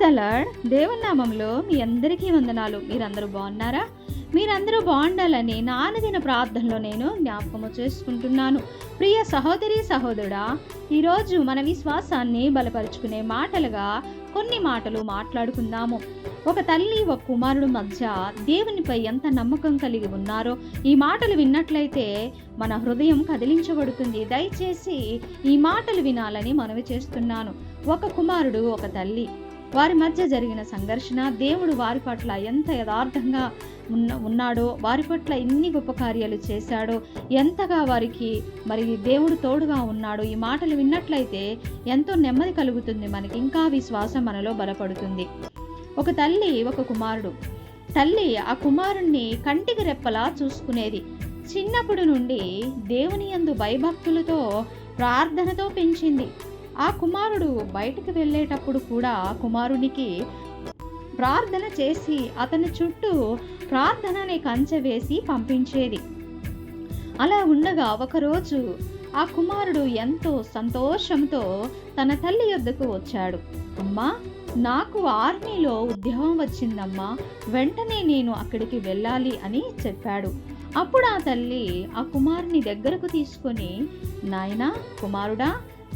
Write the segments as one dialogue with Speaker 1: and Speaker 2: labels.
Speaker 1: The lord. దేవుని నామంలో మీ అందరికీ వందనాలు. మీరందరూ బాగున్నారా? మీరందరూ బాగుండాలని నానదిన ప్రార్థనలో నేను జ్ఞాపకము చేసుకుంటున్నాను. ప్రియ సహోదరి సహోదరుడా ఈరోజు మన విశ్వాసాన్ని బలపరుచుకునే మాటలుగా కొన్ని మాటలు మాట్లాడుకుందాము. ఒక తల్లి ఒక కుమారుడు మధ్య దేవునిపై ఎంత నమ్మకం కలిగి ఉన్నారో ఈ మాటలు విన్నట్లయితే మన హృదయం కదిలించబడుతుంది. దయచేసి ఈ మాటలు వినాలని మనవి చేస్తున్నాను. ఒక కుమారుడు ఒక తల్లి. వారి మధ్య జరిగిన సంఘర్షణ దేవుడు వారి పట్ల ఎంత యథార్థంగా ఉన్న ఉన్నాడో వారి పట్ల ఎన్ని గొప్ప కార్యాలు చేశాడో ఎంతగా వారికి మరి దేవుడు తోడుగా ఉన్నాడో ఈ మాటలు విన్నట్లయితే ఎంతో నెమ్మది కలుగుతుంది మనకి. ఇంకా విశ్వాసం మనలో బలపడుతుంది. ఒక తల్లి ఒక కుమారుడు. తల్లి ఆ కుమారుణ్ణి కంటికి రెప్పలా చూసుకునేది. చిన్నప్పటి నుండి దేవుని యందు భయభక్తులతో ప్రార్థనతో పెంచింది. ఆ కుమారుడు బయటికి వెళ్ళేటప్పుడు కూడా కుమారునికి ప్రార్థన చేసి అతని చుట్టూ ప్రార్థనని కంచె వేసి పంపించేది. అలా ఉండగా ఒకరోజు ఆ కుమారుడు ఎంతో సంతోషంతో తన తల్లి యొద్దకు వచ్చాడు. అమ్మా నాకు ఆర్మీలో ఉద్యోగం వచ్చిందమ్మా వెంటనే నేను అక్కడికి వెళ్ళాలి అని చెప్పాడు. అప్పుడు ఆ తల్లి ఆ కుమారుని దగ్గరకు తీసుకొని నాయనా కుమారుడా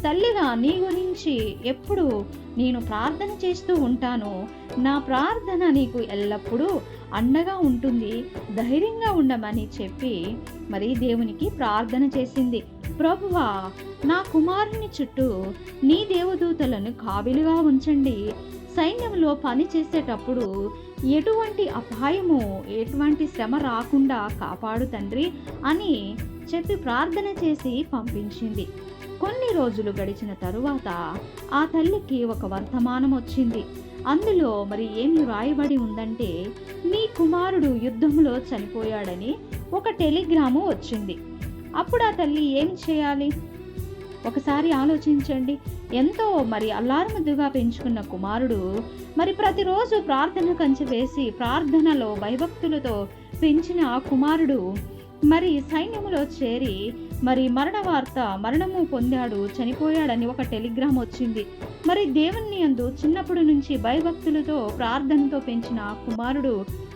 Speaker 1: తల్లిగా నీ గురించి ఎప్పుడు నేను ప్రార్థన చేస్తూ ఉంటాను నా ప్రార్థన నీకు ఎల్లప్పుడూ అండగా ఉంటుంది ధైర్యంగా ఉండమని చెప్పి మరి దేవునికి ప్రార్థన చేసింది. ప్రభువా నా కుమారుని చుట్టూ నీ దేవదూతలను కావిలుగా ఉంచండి. సైన్యంలో పని చేసేటప్పుడు ఎటువంటి అపాయము ఎటువంటి శ్రమ రాకుండా కాపాడు తండ్రి అని చెప్పి ప్రార్థన చేసి పంపించింది. కొన్ని రోజులు గడిచిన తరువాత ఆ తల్లికి ఒక వర్తమానం వచ్చింది. అందులో మరి ఏమి రాయబడి ఉందంటే నీ కుమారుడు యుద్ధంలో చనిపోయాడని ఒక టెలిగ్రాము వచ్చింది. అప్పుడు ఆ తల్లి ఏం చేయాలి? ఒకసారి ఆలోచించండి. ఎంతో మరి అల్లారముద్దుగా పెంచుకున్న కుమారుడు మరి ప్రతిరోజు ప్రార్థన కంచె వేసి ప్రార్థనలో భయభక్తులతో పెంచిన ఆ కుమారుడు మరి సైన్యములో చేరి మరి మరణ వార్త మరణము పొందాడు చనిపోయాడని ఒక టెలిగ్రామ్ వచ్చింది. మరి దేవుణ్ణి అందు చిన్నప్పటి నుంచి భయభక్తులతో ప్రార్థనతో పెంచిన కుమారుడు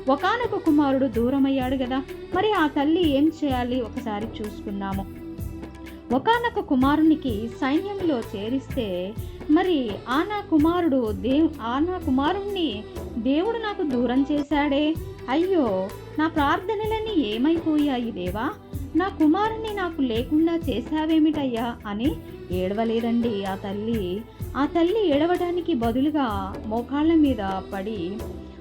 Speaker 1: ఒకనొక కుమారుడు దూరమయ్యాడు కదా మరి ఆ తల్లి ఏం చేయాలి? ఒకసారి చూసుకున్నాము ఒకనొక కుమారునికి సైన్యంలో చేరిస్తే మరి ఆ నా కుమారుడు దేవ్ ఆ నా కుమారుణ్ణి దేవుడు నాకు దూరం చేశాడే? అయ్యో నా ప్రార్థనలన్నీ ఏమైపోయాయి దేవా? నా కుమారుణ్ణి నాకు లేకుండా చేశావేమిటయ్యా అని ఏడవలేదండి ఆ తల్లి. ఆ తల్లి ఏడవడానికి బదులుగా మోకాళ్ళ మీద పడి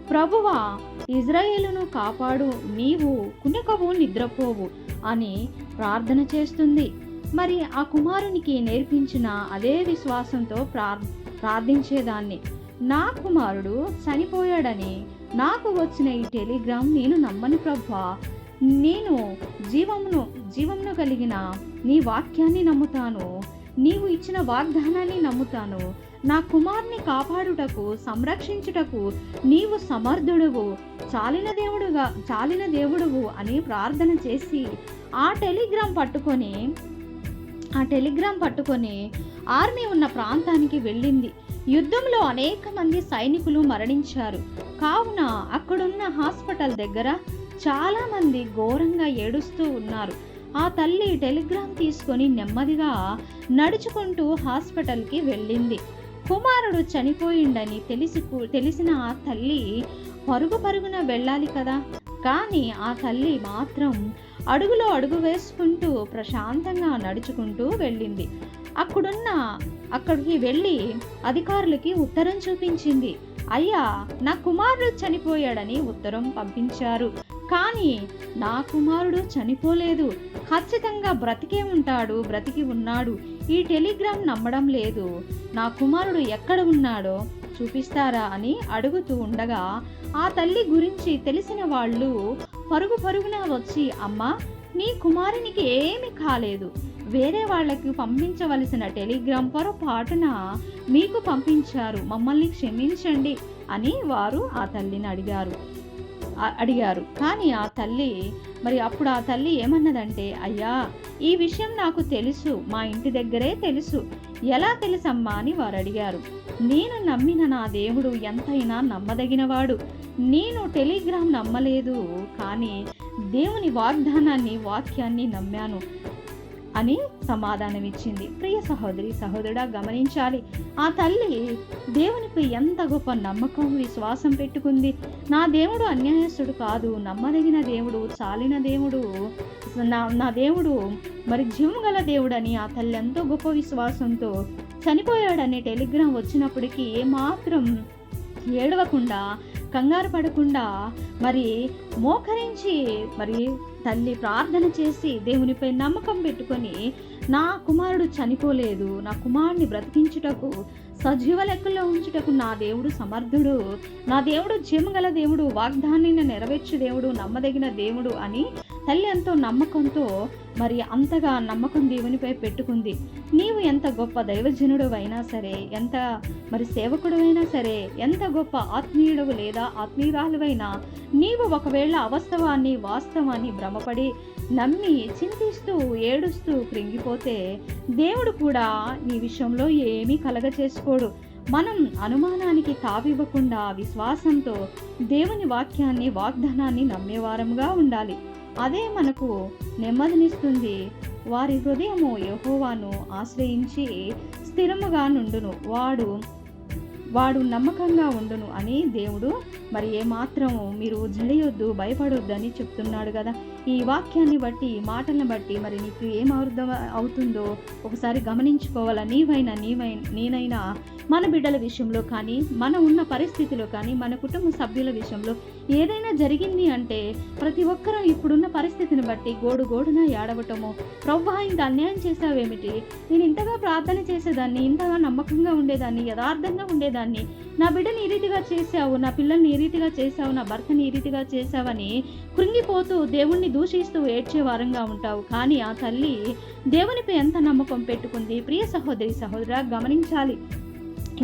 Speaker 1: ప్రభువా ఇజ్రాయేలును కాపాడు నీవు కునకవు నిద్రపోవు అని ప్రార్థన చేస్తుంది. మరి ఆ కుమారునికి నేర్పించిన అదే విశ్వాసంతో ప్రార్ ప్రార్థించేదాన్ని. నా కుమారుడు చనిపోయాడని నాకు వచ్చిన ఈ టెలిగ్రామ్ నేను నమ్మను ప్రభా నేను జీవమును జీవమును కలిగిన నీ వాక్యాన్ని నమ్ముతాను. నీవు ఇచ్చిన వాగ్దానాన్ని నమ్ముతాను. నా కుమార్ని కాపాడుటకు సంరక్షించుటకు నీవు సమర్థుడువు. చాలిన దేవుడుగా చాలిన దేవుడువు అని ప్రార్థన చేసి ఆ టెలిగ్రామ్ పట్టుకొని ఆ టెలిగ్రామ్ పట్టుకొని ఆర్మీ ఉన్న ప్రాంతానికి వెళ్ళింది. యుద్ధంలో అనేక మంది సైనికులు మరణించారు. కావున అక్కడున్న హాస్పిటల్ దగ్గర చాలామంది ఘోరంగా ఏడుస్తూ ఉన్నారు. ఆ తల్లి టెలిగ్రామ్ తీసుకొని నెమ్మదిగా నడుచుకుంటూ హాస్పిటల్కి వెళ్ళింది. కుమారుడు చనిపోయిండని తెలిసి తెలిసిన ఆ తల్లి పరుగు పరుగున వెళ్ళాలి కదా. కానీ ఆ తల్లి మాత్రం అడుగులో అడుగు వేసుకుంటూ ప్రశాంతంగా నడుచుకుంటూ వెళ్ళింది. అక్కడున్న అక్కడికి వెళ్ళి అధికారులకి ఉత్తరం చూపించింది. అయ్యా నా కుమారుడు చనిపోయాడని ఉత్తరం పంపించారు. కానీ నా కుమారుడు చనిపోలేదు. ఖచ్చితంగా బ్రతికే ఉంటాడు బ్రతికి ఉన్నాడు. ఈ టెలిగ్రామ్ నమ్మడం లేదు. నా కుమారుడు ఎక్కడ ఉన్నాడో చూపిస్తారా అని అడుగుతూ ఉండగా ఆ తల్లి గురించి తెలిసిన వాళ్ళు పరుగు పరుగున వచ్చి అమ్మ నీ కుమారునికి ఏమి కాలేదు. వేరే వాళ్ళకి పంపించవలసిన టెలిగ్రామ్ పొరపాటున మీకు పంపించారు. మమ్మల్ని క్షమించండి అని వారు ఆ తల్లిని అడిగారు. అడిగారు. కానీ ఆ తల్లి మరి అప్పుడు ఆ తల్లి ఏమన్నదంటే అయ్యా ఈ విషయం నాకు తెలుసు మా ఇంటి దగ్గరే తెలుసు. ఎలా తెలుసమ్మా? అని వారు అడిగారు. నేను నమ్మిన నా దేవుడు ఎంతైనా నమ్మదగినవాడు. నేను టెలిగ్రామ్ నమ్మలేదు కానీ దేవుని వాగ్దానాన్ని వాక్యాన్ని నమ్మాను. అని సమాధానం ఇచ్చింది ప్రియ సహోదరి సహోదరుడా గమనించాలి. ఆ తల్లి దేవునిపై ఎంత గొప్ప నమ్మకం విశ్వాసం పెట్టుకుంది. నా దేవుడు అన్యాయస్తుడు కాదు. నమ్మదగిన దేవుడు చాలిన దేవుడు నా నా దేవుడు మరి జీవం గల దేవుడని ఆ తల్లి ఎంతో గొప్ప విశ్వాసంతో చనిపోయాడనే టెలిగ్రామ్ వచ్చినప్పటికీ ఏమాత్రం ఏడవకుండా కంగారు పడకుండా మరి మోకరించి మరి తల్లి ప్రార్థన చేసి దేవునిపై నమ్మకం పెట్టుకొని నా కుమారుడు చనిపోలేదు నా కుమారుడిని బ్రతికించుటకు సజీవ లెక్కల్లో ఉంచుటకు నా దేవుడు సమర్థుడు. నా దేవుడు జీమగల దేవుడు వాగ్దాన్ని నెరవేర్చు దేవుడు నమ్మదగిన దేవుడు అని తల్లి ఎంతో నమ్మకంతో మరి అంతగా నమ్మకం దేవునిపై పెట్టుకుంది. నీవు ఎంత గొప్ప దైవజనుడు అయినా సరే ఎంత మరి సేవకుడు అయినా సరే ఎంత గొప్ప ఆత్మీయుడు లేదా ఆత్మీయురాలువైనా నీవు ఒకవేళ అవస్తవాన్ని వాస్తవాన్ని భ్రమపడి నమ్మి చింతిస్తూ ఏడుస్తూ కృంగిపోతే దేవుడు కూడా నీ విషయంలో ఏమీ కలగ చేసుకోడు మనం అనుమానానికి తావివ్వకుండా విశ్వాసంతో దేవుని వాక్యాన్ని వాగ్దానాన్ని నమ్మేవారంగా ఉండాలి. అదే మనకు నెమ్మదినిస్తుంది. వారి హృదయము యహోవాను ఆశ్రయించి స్థిరముగా నుండును. వాడు వాడు నమ్మకంగా ఉండును అని దేవుడు మరి ఏమాత్రము మీరు జడియొద్దు భయపడొద్దు అని చెప్తున్నాడు కదా. ఈ వాక్యాన్ని బట్టి ఈ మాటలను బట్టి మరి నీకు ఏం అర్థం అవుతుందో ఒకసారి గమనించుకోవాలా? నీవైనా నీవై నేనైనా మన బిడ్డల విషయంలో కానీ మన ఉన్న పరిస్థితిలో కానీ మన కుటుంబ సభ్యుల విషయంలో ఏదైనా జరిగింది అంటే ప్రతి ఒక్కరూ ఇప్పుడున్న పరిస్థితిని బట్టి గోడు గోడున ఏడవటము ప్రవ్వా ఇంత అన్యాయం చేసావేమిటి నేను ఇంతగా ప్రార్థన చేసేదాన్ని ఇంతగా నమ్మకంగా ఉండేదాన్ని యథార్థంగా ఉండేదాన్ని నా బిడ్డని ఈ రీతిగా చేశావు నా పిల్లల్ని ఈ రీతిగా చేశావు నా భర్తని ఈ రీతిగా చేశావని కృంగిపోతూ దేవుణ్ణి దూషిస్తూ ఏడ్చే వారంగా ఉంటావు. కానీ ఆ తల్లి దేవునిపై ఎంత నమ్మకం పెట్టుకుంది? ప్రియ సహోదరి సహోదర గమనించాలి.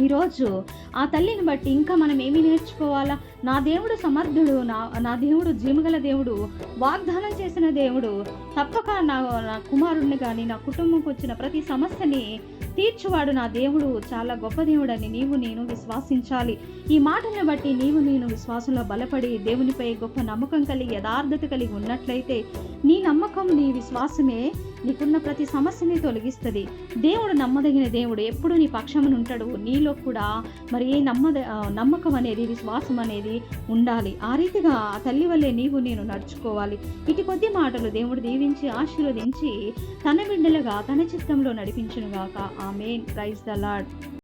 Speaker 1: ఈరోజు ఆ తల్లిని బట్టి ఇంకా మనం ఏమి నేర్చుకోవాలా? నా దేవుడు సమర్థుడు నా నా దేవుడు జీమగల దేవుడు వాగ్దానం చేసిన దేవుడు తప్పక నా నా కుమారుడిని కానీ నా కుటుంబంకి వచ్చిన ప్రతి సమస్యని తీర్చువాడు నా దేవుడు చాలా గొప్ప దేవుడని నీవు నేను విశ్వాసించాలి. ఈ మాటను బట్టి నీవు నేను విశ్వాసంలో బలపడి దేవునిపై గొప్ప నమ్మకం కలిగి యథార్థత కలిగి ఉన్నట్లయితే నీ నమ్మకం నీ విశ్వాసమే నీకున్న ప్రతి సమస్యని తొలగిస్తుంది. దేవుడు నమ్మదగిన దేవుడు ఎప్పుడు నీ పక్షమును ఉంటాడు. నీలో కూడా మరి ఏ నమ్మద నమ్మకం అనేది విశ్వాసం అనేది ఉండాలి. ఆ రీతిగా ఆ తల్లి వల్లే నీవు నేను నడుచుకోవాలి. ఇటు కొద్ది మాటలు దేవుడు దీవించి ఆశీర్వదించి తన బిడ్డలుగా తన చిత్తంలో నడిపించునుగాక. ఆమె ప్రైజ్ ద లాడ్